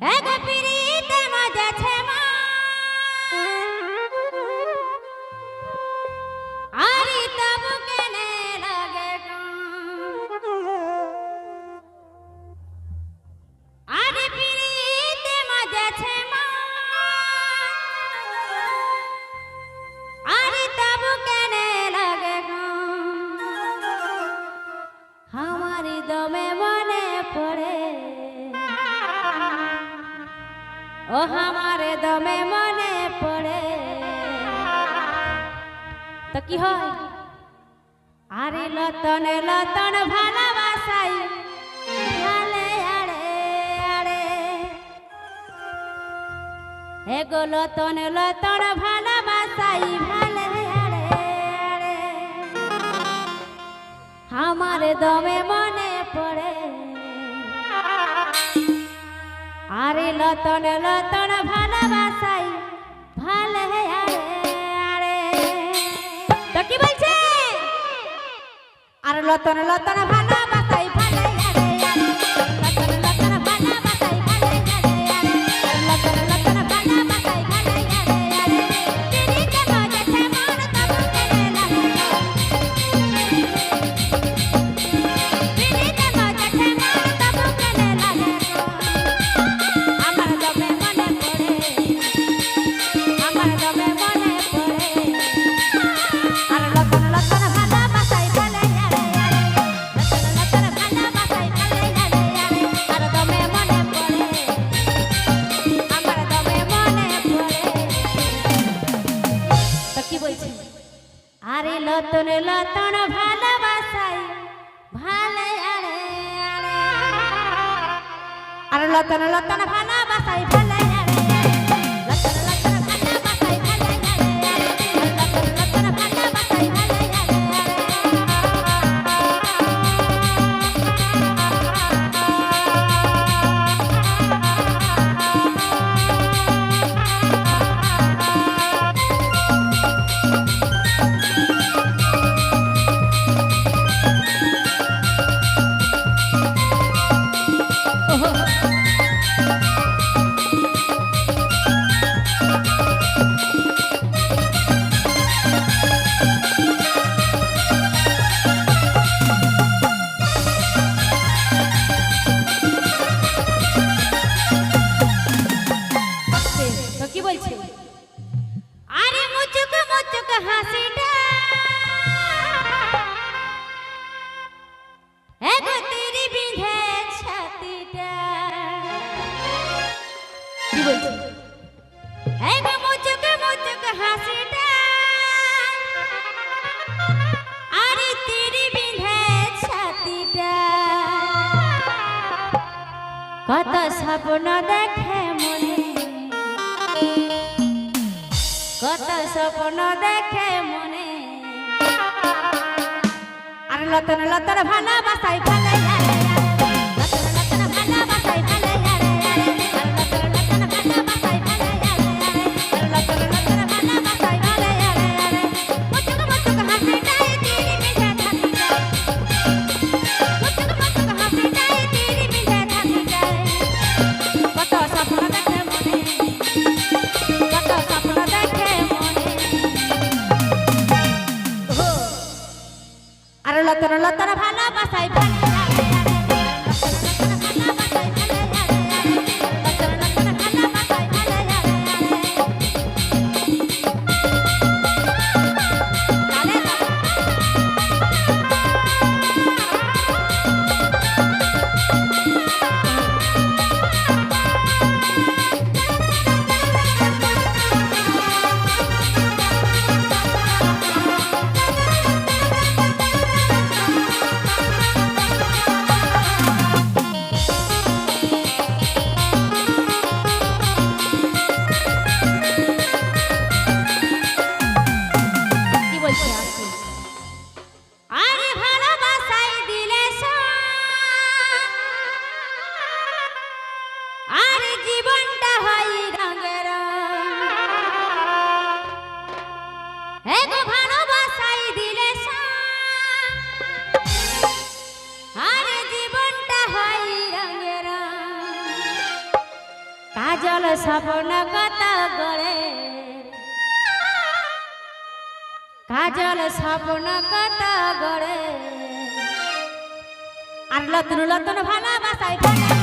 Aga Piri কি হয়? আরে লতন লতন ভালোবাসাই। ভালে আরে আরে। হে গো লতন লতন ভালোবাসাই, ভালে, আরে আরে। আমার দমে মনে পড়ে। আরে লতন লতন ভালোবাসা আর লতন লতন ভালো কি বলছি? আরে লতন লতন ভালোবাসাই ভালো আরে আরে। আরে লতন লতন ভালোবাসাই ভালো বলছি হাসিটা আরে তেরি বিধে ছাতিটা কত স্বপ্ন দেখে মনে। কত স্বপ্ন দেখে মনে। আর লতন লতন ভালোবাসাই ভালো আল্লাহ তারা ভালোবাসায় ভালো কাজল স্বপ্ন কত গড়ে। কাজল স্বপ্ন কত গড়ে। আর লতন লতন ভালোবাসায় ফেলে